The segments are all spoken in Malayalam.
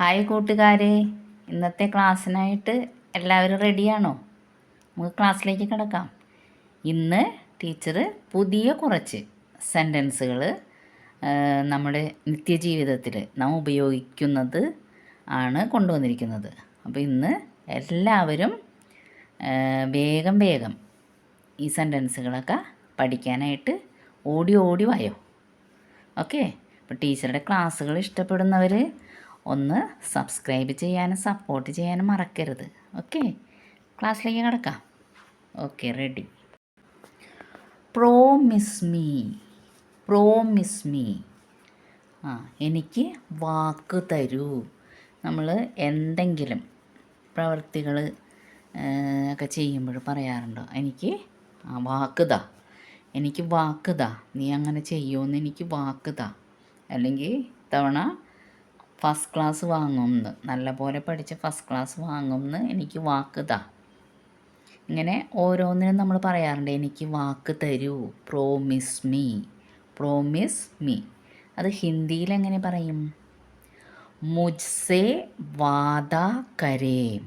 ഹായ് കൂട്ടുകാരെ. ഇന്നത്തെ ക്ലാസ്സിനായിട്ട് എല്ലാവരും റെഡിയാണോ? നമുക്ക് ക്ലാസ്സിലേക്ക് കിടക്കാം. ഇന്ന് ടീച്ചർ പുതിയ കുറച്ച് സെന്റൻസുകൾ നമ്മുടെ നിത്യജീവിതത്തിൽ നാം ഉപയോഗിക്കുന്നത് ആണ് കൊണ്ടുവന്നിരിക്കുന്നത്. അപ്പോൾ ഇന്ന് എല്ലാവരും വേഗം വേഗം ഈ സെന്റൻസുകളൊക്കെ പഠിക്കാനായിട്ട് ഓടി ഓടി വായോ? ഓക്കെ. അപ്പോൾ ടീച്ചറുടെ ക്ലാസ്സുകൾ ഇഷ്ടപ്പെടുന്നവർ ഒന്ന് സബ്സ്ക്രൈബ് ചെയ്യാനും സപ്പോർട്ട് ചെയ്യാനും മറക്കരുത്. ഓക്കെ ക്ലാസ്സിലേക്ക് കിടക്കാം. Okay ready promise me promise me ആ എനിക്ക് വാക്ക് തരൂ. നമ്മൾ എന്തെങ്കിലും പ്രവൃത്തികൾ ഒക്കെ ചെയ്യുമ്പോൾ പറയാറുണ്ടോ? എനിക്ക് ആ വാക്ക് എനിക്ക് വാക്ക് താ. നീ അങ്ങനെ ചെയ്യുമെന്ന് എനിക്ക് വാക്ക് താ. അല്ലെങ്കിൽ തവണ ഫസ്റ്റ് ക്ലാസ് വാങ്ങുമെന്ന് നല്ലപോലെ പഠിച്ച് ഫസ്റ്റ് ക്ലാസ് വാങ്ങുമെന്ന് എനിക്ക് വാക്ക് താ. ഇങ്ങനെ ഓരോന്നിനും നമ്മൾ പറയാറുണ്ട് എനിക്ക് വാക്ക് തരൂ. പ്രോമിസ് മീ പ്രോമിസ് മീ അത് ഹിന്ദിയിൽ എങ്ങനെ പറയും? മുജ്സെ വാദ കരേ.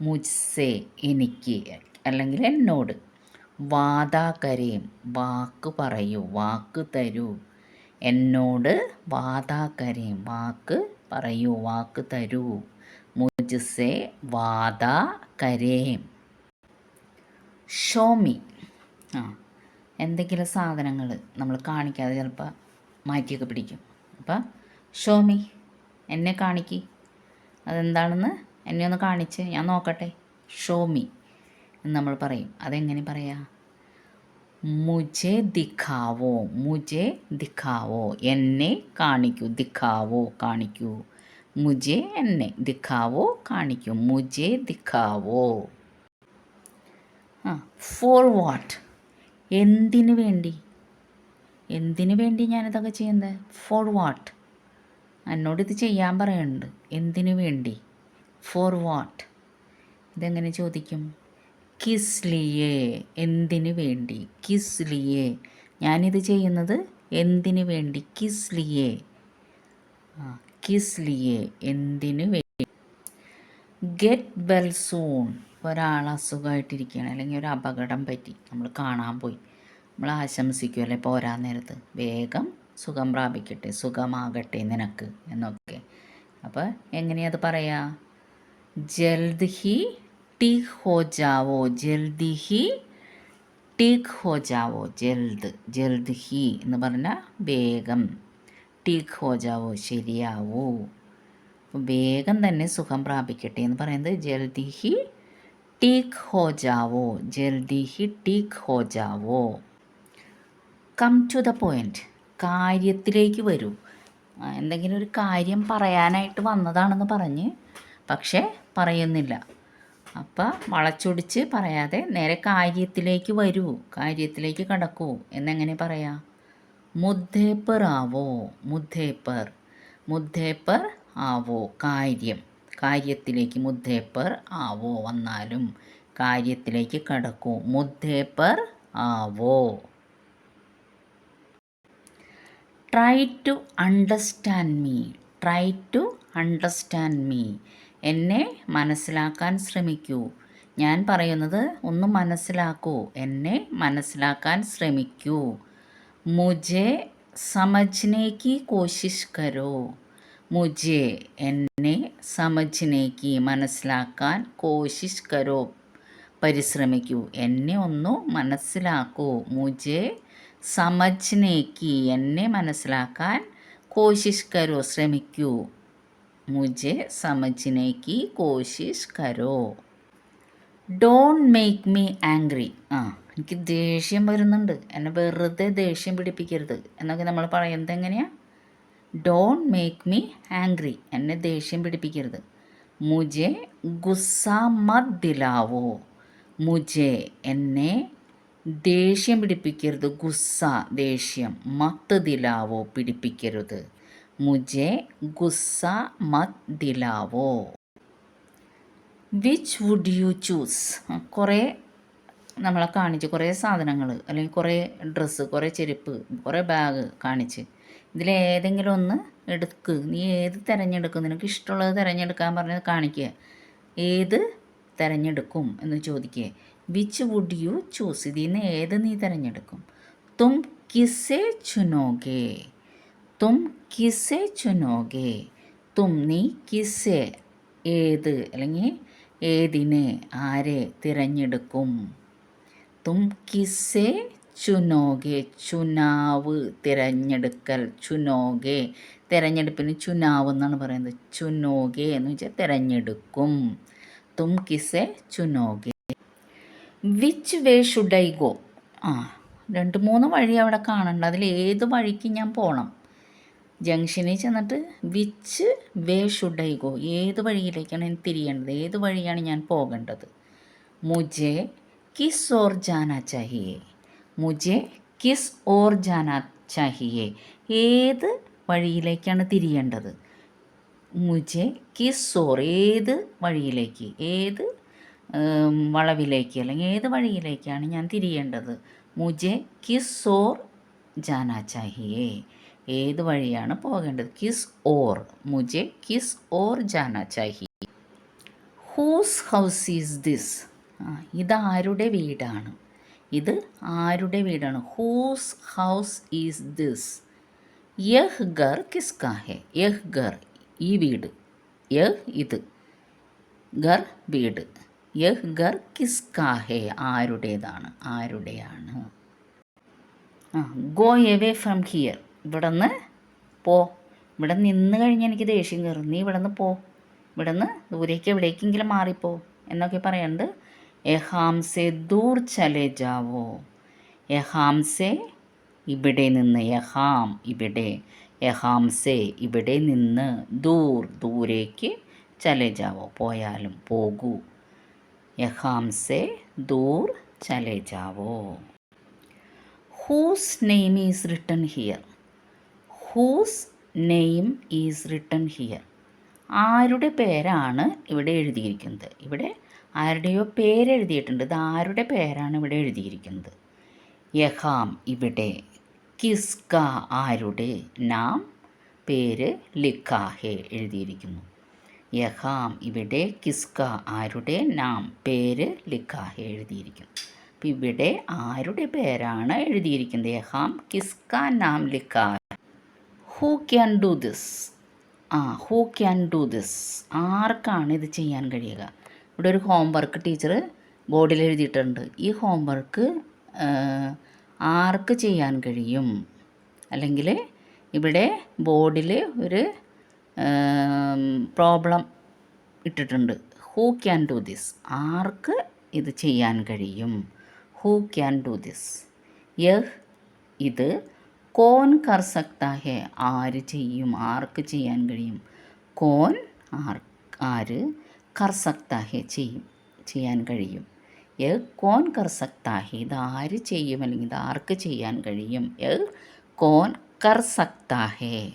മുജ്സെ എനിക്ക് അല്ലെങ്കിൽ എന്നോട്. വാദ കരേം. വാക്ക് പറയൂ. വാക്ക് തരൂ. എന്നോട് വാദ കരേം. വാക്ക് പറയൂ വാക്ക് തരൂ. മുജ്സെ വാദ കരേം. Show me. ആ എന്തെങ്കിലും സാധനങ്ങൾ നമ്മൾ കാണിക്കാതെ ചിലപ്പോൾ മാറ്റിയൊക്കെ പിടിക്കും. അപ്പം ഷോമി എന്നെ കാണിക്ക്. അതെന്താണെന്ന് എന്നെ ഒന്ന് കാണിച്ച് ഞാൻ നോക്കട്ടെ. ഷോമി എന്ന് നമ്മൾ പറയും. അതെങ്ങനെ പറയാ? മുജെ ദിഖാവോ മുജെ ദിഖാവോ എന്നെ കാണിക്കൂ ദിഖാവോ കാണിക്കൂ. മുജെ എന്നെ ദിഖാവോ കാണിക്കൂ മുജെ ദിഖാവോ. ആ ഫോർ വാട്ട് എന്തിനു വേണ്ടി? എന്തിനു വേണ്ടി ഞാനിതൊക്കെ ചെയ്യുന്നത്? ഫോർ വാട്ട് എന്നോട് ഇത് ചെയ്യാൻ പറയുന്നുണ്ട്. എന്തിനു വേണ്ടി? ഫോർ വാട്ട് ഇതെങ്ങനെ ചോദിക്കും? കിസ് ലിയേ എന്തിനു വേണ്ടി? കിസ് ലിയേ ഞാനിത് ചെയ്യുന്നത് എന്തിനു വേണ്ടി? കിസ് ലിയേ ആ കിസ് ലിയേ എന്തിനു വേണ്ടി ഗെറ്റ് വെൽ സൂൺ. ഒരാൾ അസുഖമായിട്ടിരിക്കുകയാണ്. അല്ലെങ്കിൽ ഒരു അപകടം പറ്റി. നമ്മൾ കാണാൻ പോയി. നമ്മൾ ആശംസിക്കുമല്ലേ പോരാൻ നേരത്ത്. വേഗം സുഖം പ്രാപിക്കട്ടെ. സുഖമാകട്ടെ നിനക്ക് എന്നൊക്കെ. അപ്പോൾ എങ്ങനെയത് പറയാ? ജൽദ് ഹി ടീക് ഹോ ജാവോ ജൽദി ഹി? ടീക് ഹോ ജാവോ ജൽദ് ജൽദ് ഹി എന്ന് പറഞ്ഞാൽ വേഗം. ടീക് ഹോ ജാവോ ശരിയാവൂ വേഗം തന്നെ സുഖം പ്രാപിക്കട്ടെ എന്ന് പറയുന്നത് ജൽദി ഹി ടീക് ഹോ ജാവോ ജൽദി ഹി ടീക് ഹോ ജാവോ കം ടു ദ പോയിന്റ് കാര്യത്തിലേക്ക് വരൂ. എന്തെങ്കിലും ഒരു കാര്യം പറയാനായിട്ട് വന്നതാണെന്ന് പറഞ്ഞ് പക്ഷേ പറയുന്നില്ല. അപ്പം വളച്ചൊടിച്ച് പറയാതെ നേരെ കാര്യത്തിലേക്ക് വരൂ കാര്യത്തിലേക്ക് കടക്കൂ എന്നെങ്ങനെ പറയാ? മുദ്ദേപ്പർ ആവോ മുദ്ദേപ്പർ മുദ്ദേപ്പർ ആവോ കാര്യം കാര്യത്തിലേക്ക് മുദ്ദേപ്പർ ആവോ വന്നാലും കാര്യത്തിലേക്ക് കടക്കൂ മുദ്ദേപ്പർ ആവോ. Try to understand me try to understand me എന്നെ മനസ്സിലാക്കാൻ ശ്രമിക്കൂ. ഞാൻ പറയുന്നത് ഒന്ന് മനസ്സിലാക്കൂ. എന്നെ മനസ്സിലാക്കാൻ ശ്രമിക്കൂ. മുജെ സമജ്നേക്ക് കോശിഷ് കരോ മുജെ എന്നെ സമജ്നേക്ക് മനസ്സിലാക്കാൻ കോശിഷ് കരോ പരിശ്രമിക്കൂ. എന്നെ ഒന്ന് മനസ്സിലാക്കൂ. മുജെ സമജ്നേക്ക് എന്നെ മനസ്സിലാക്കാൻ കോശിഷ് കരോ ശ്രമിക്കൂ. മുജെ സമജ്നേക്ക് കോശിഷ് കരോ ഡോൺ മേക്ക് മീ ആംഗ്രി ആ എനിക്ക് ദേഷ്യം വരുന്നുണ്ട്. എന്നെ വെറുതെ ദേഷ്യം പിടിപ്പിക്കരുത്. എന്നൊക്കെ നമ്മൾ പറയുന്നത് എങ്ങനെയാണ് ഡോൺ മേക്ക് മീ ആംഗ്രി എന്നെ ദേഷ്യം പിടിപ്പിക്കരുത്. മുജെ ഗുസ്സ മത് ദിലാവോ. മുജെ എന്നെ ദേഷ്യം പിടിപ്പിക്കരുത്. ഗുസ്സ ദേഷ്യം മത്ത് ദിലാവോ പിടിപ്പിക്കരുത്. മുജെ ഗുസ്സ മത് ദിലാവോ വിച്ച് വുഡ് യു ചൂസ് കുറേ നമ്മളെ കാണിച്ച് കുറേ സാധനങ്ങൾ അല്ലെങ്കിൽ കുറേ ഡ്രസ്സ് കുറേ ചെരുപ്പ് കുറേ ബാഗ് കാണിച്ച്. ഇതിലേതെങ്കിലും ഒന്ന് എടുക്ക്. നീ ഏത് തിരഞ്ഞെടുക്കും? നിനക്ക് ഇഷ്ടമുള്ളത് തിരഞ്ഞെടുക്കാൻ പറഞ്ഞത് കാണിക്കുക ഏത് തിരഞ്ഞെടുക്കും എന്ന് ചോദിക്കുക വിച്ച് വുഡ് യു ചൂസ് ഇതിൽ നിന്ന് ഏത് നീ തിരഞ്ഞെടുക്കും? തും കിസേ ചുനോഗേ തും കിസെ ചുനോഗേ തും നീ കിസെ. ഏത്? അല്ലെങ്കിൽ ഏതിനെ? ആരെ തിരഞ്ഞെടുക്കും? തും കിസെ ചുനോകെ. ചുനാവ് തിരഞ്ഞെടുക്കൽ. ചുനോകെ. തിരഞ്ഞെടുപ്പിന് ചുനാവ് എന്നാണ് പറയുന്നത്. ചുനോകെ എന്ന് വെച്ചാൽ തിരഞ്ഞെടുക്കും. തും കിസെ ചുനോകെ. Which way should go? ആ രണ്ട് മൂന്ന് വഴി അവിടെ കാണണ്ട അതിൽ ഏത് വഴിക്ക് ഞാൻ പോകണം ജംഗ്ഷനിൽ ചെന്നിട്ട് which way should I go. ഏത് വഴിയിലേക്കാണ് എനിക്ക് തിരിയേണ്ടത്? ഏത് വഴിയാണ് ഞാൻ പോകേണ്ടത്? മുജെ കിസ് ഓർ ജാന ചഹിയെ? മുജെ കിസ് ഓർ ജാന ചഹിയെ? ഏത് വഴിയിലേക്കാണ് തിരിയേണ്ടത്? മുജെ കിസ് ഓർ ഏത് വഴിയിലേക്ക്? ഏത് വളവിലേക്ക് അല്ലെങ്കിൽ ഏത് വഴിയിലേക്കാണ് ഞാൻ തിരിയേണ്ടത്? മുജെ കിസ് ഓർ ജാന ചാഹിയേ? ഏത് വഴിയാണ് പോകേണ്ടത്? കിസ് ഓർ മുജെ കിസ് ഓർ ജാന ചാഹി. ഹൂസ് ഹൗസ് ഈസ് ദിസ് ഇതാരുടെ വീടാണ്? ഇത് ആരുടെ വീടാണ്? ഹൂസ് ഹൗസ് ഈസ് ദിസ് യഹ് ഗർ കിസ്കാ ഹെ? യഹ് ഗർ ഈ വീട്. യഹ് ഇത്. ഗർ വീട്. യഹ് ഗർ കിസ്കാ ഹെ? ആരുടേതാണ്? ആരുടെയാണ്? Go away from here. ഇവിടെ നിന്ന് പോ. ഇവിടെ നിന്ന് കഴിഞ്ഞാൽ എനിക്ക് ദേഷ്യം കയറും. നീ ഇവിടെ നിന്ന് പോ. ഇവിടെ നിന്ന് ദൂരേക്ക് എവിടേക്കെങ്കിലും മാറിപ്പോ എന്നൊക്കെ പറയുന്നുണ്ട് എഹാംസെ ദൂർ ചലേ ജാവോ. എഹാംസെ ഇവിടെ നിന്ന്. യഹാം ഇവിടെ. യഹാംസെ ഇവിടെ നിന്ന് ദൂർ ദൂരേക്ക് ചലേ ജാവോ. പോയാലും പോകൂ. യഹാംസെ ദൂർ ചലേ Joao. Whose name is written here whose name is written here ആരുടെ പേരാണ് ഇവിടെ എഴുതിയിരിക്കുന്നത്? ഇവിടെ ആരുടെയോ പേരെഴുതിയിട്ടുണ്ട് ഇത് ആരുടെ പേരാണ് ഇവിടെ എഴുതിയിരിക്കുന്നത്? യഹാം ഇവിടെ. കിസ്ക ആരുടെ? നാം പേര് ലിഖാഹെ എഴുതിയിരിക്കുന്നു. യഹാം ഇവിടെ. കിസ്ക ആരുടെ? നാം പേര് ലിഖാഹെ എഴുതിയിരിക്കുന്നു. അപ്പം ഇവിടെ ആരുടെ പേരാണ് എഴുതിയിരിക്കുന്നത്? യഹാം കിസ്ക നാം ലിഖാ who can do this ah who can do this ആർക്കാണ് ഇത് ചെയ്യാൻ കഴിയുക? ഇവിടെ ഒരു ഹോംവർക്ക് ടീച്ചർ ബോർഡിൽ എഴുതിയിട്ടുണ്ട്. ഈ ഹോംവർക്ക് ആർക്ക് ചെയ്യാൻ കഴിയും? അല്ലെങ്കിൽ ഇവിടെ ബോർഡിൽ ഒരു പ്രോബ്ലം ഇട്ടിട്ടുണ്ട്. ഹൂ ക്യാൻ ഡു ദിസ് ആർക്ക് ഇത് ചെയ്യാൻ കഴിയും? ഹൂ ക്യാൻ ഡു ദിസ് യഹ് ഇത് കോൻ കർ സക്താ ഹെ ആര് ചെയ്യും ആർക്ക് ചെയ്യാൻ കഴിയും? കോൻ ആർ ആര് കർ സക്താ ഹെ ചെയ്യും ചെയ്യാൻ കഴിയും. എ കോൻ കർ സക്താ ഹെ ഇത് ആര് ചെയ്യും അല്ലെങ്കിൽ ഇത് ആർക്ക് ചെയ്യാൻ കഴിയും? എ കോൻ കർ സക്താ ഹെ.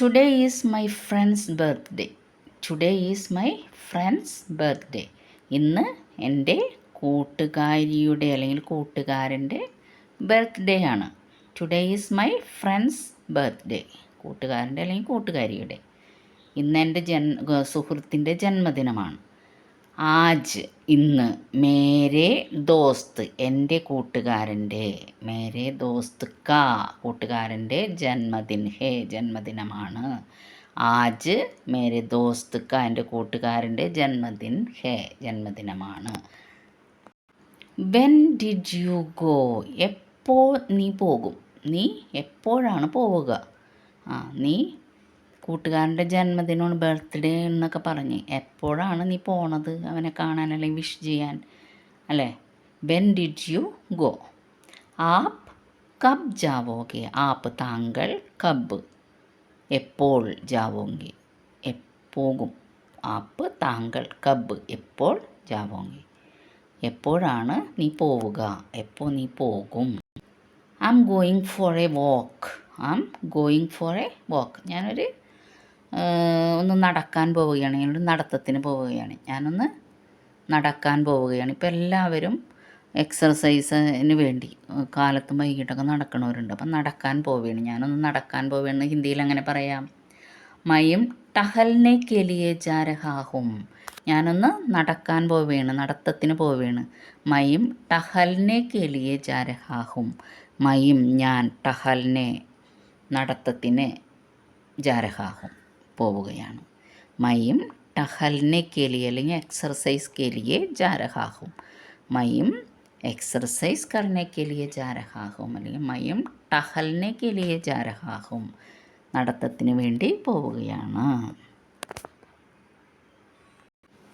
Today is my friend's birthday today is my friend's birthday ഇന്ന് എന്റെ കൂട്ടുകാരിയുടെ അല്ലെങ്കിൽ കൂട്ടുകാരന്റെ ബർത്ത്ഡേ ആണ്. Today is my friend's birthday കൂട്ടുകാരന്റെ അല്ലെങ്കിൽ കൂട്ടുകാരിയുടെ. ഇന്ന് എന്റെ ജൻ സുഹൃത്തിന്റെ ജന്മദിനമാണ്. ആജ് ഇന്ന് മേരെ ദോസ്ത് എന്റെ കൂട്ടുകാരന്റെ മേരെ ദോസ്ത് കാ കൂട്ടുകാരന്റെ ജന്മദിൻ ഹേ ജന്മദിനമാണ്. ആജ് മേരെ ദോസ്ത് കാ എന്റെ കൂട്ടുകാരന്റെ ജന്മദിൻ ഹേ ജന്മദിനമാണ്. വെൻ ഡിഡ് യു ഗോ എപ്പോൾ നീ പോകും? നീ എപ്പോഴാണ് പോവുക? ആ നീ കൂട്ടുകാരന്റെ ജന്മദിനമാണ് ബർത്ത്ഡേ എന്നൊക്കെ പറഞ്ഞ് എപ്പോഴാണ് നീ പോണത് അവനെ കാണാൻ അല്ലെങ്കിൽ വിഷ് ചെയ്യാൻ? അല്ലേ? വെൻ ഡിഡ് യു ഗോ ആപ്പ് കബ് ജാവോകെ ആപ്പ് താങ്കൾ കബ്. എപ്പോൾ ജാവോങ്കി എപ്പോകും. ആപ്പ് താങ്കൾ കബ് എപ്പോൾ ജാവോങ്കി എപ്പോഴാണ് നീ പോവുക? എപ്പോൾ നീ പോകും? I am going for a walk I am going for a walk ഞാനൊരു ഒന്ന് നടക്കാൻ പോവുകയാണ്. ഞാനൊരു നടത്തത്തിന് പോവുകയാണ്. ഞാനൊന്ന് നടക്കാൻ പോവുകയാണ്. ഇപ്പോൾ എല്ലാവരും എക്സർസൈസിന് വേണ്ടി കാലത്തും വൈകിട്ടൊക്കെ നടക്കണവരുണ്ട്. അപ്പം നടക്കാൻ പോവുകയാണ്. ഞാനൊന്ന് നടക്കാൻ പോവുകയാണ് ഹിന്ദിയിൽ അങ്ങനെ പറയാം? മയും ടഹൽനെ കെലിയെ ജാരഹാഹും. ഞാനൊന്ന് നടക്കാൻ പോവുകയാണ്. നടത്തത്തിന് പോവുകയാണ്. മയും ടഹൽനെ കെലിയെ ജാരഹാഹും. മയും ഞാൻ ടഹൽനെ നടത്തത്തിന് ജാരഹാഹും പോവുകയാണ് മയും ടഹൽനെ കെലിയെ അല്ലെങ്കിൽ എക്സർസൈസ് കെലിയെ ജാരഹാഹും മയും എക്സർസൈസ് करने के लिए जा रहा हूँ അല്ലെങ്കിൽ മയും ടഹൽനെ के लिए जा रहा हूँ നടത്തത്തിന് വേണ്ടി പോവുകയാണ്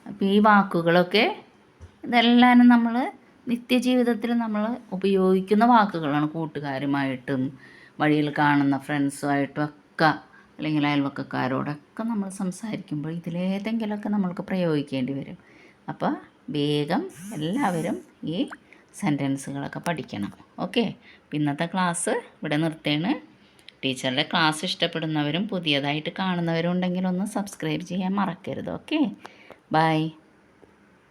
അപ്പോൾ ഈ വാക്കുകളൊക്കെ ഇതെല്ലാനും നമ്മൾ നിത്യജീവിതത്തിൽ നമ്മൾ ഉപയോഗിക്കുന്ന വാക്കുകളാണ് കൂട്ടുകാരുമായിട്ടും വഴിയിൽ കാണുന്ന ഫ്രണ്ട്സുമായിട്ടും ഒക്കെ അല്ലെങ്കിൽ അയൽവക്കക്കാരോടൊക്കെ നമ്മൾ സംസാരിക്കുമ്പോൾ ഇതിലേതെങ്കിലുമൊക്കെ നമ്മൾക്ക് പ്രയോഗിക്കേണ്ടി വരും. അപ്പോൾ വേഗം എല്ലാവരും ഈ സെന്റൻസുകളൊക്കെ പഠിക്കണം. ഓക്കെ? ഇന്നത്തെ ക്ലാസ് ഇവിടെ നിർത്തേണ് ടീച്ചറുടെ ക്ലാസ് ഇഷ്ടപ്പെടുന്നവരും പുതിയതായിട്ട് കാണുന്നവരും ഉണ്ടെങ്കിൽ ഒന്ന് സബ്സ്ക്രൈബ് ചെയ്യാൻ മറക്കരുത്. ഓക്കെ? ബൈ.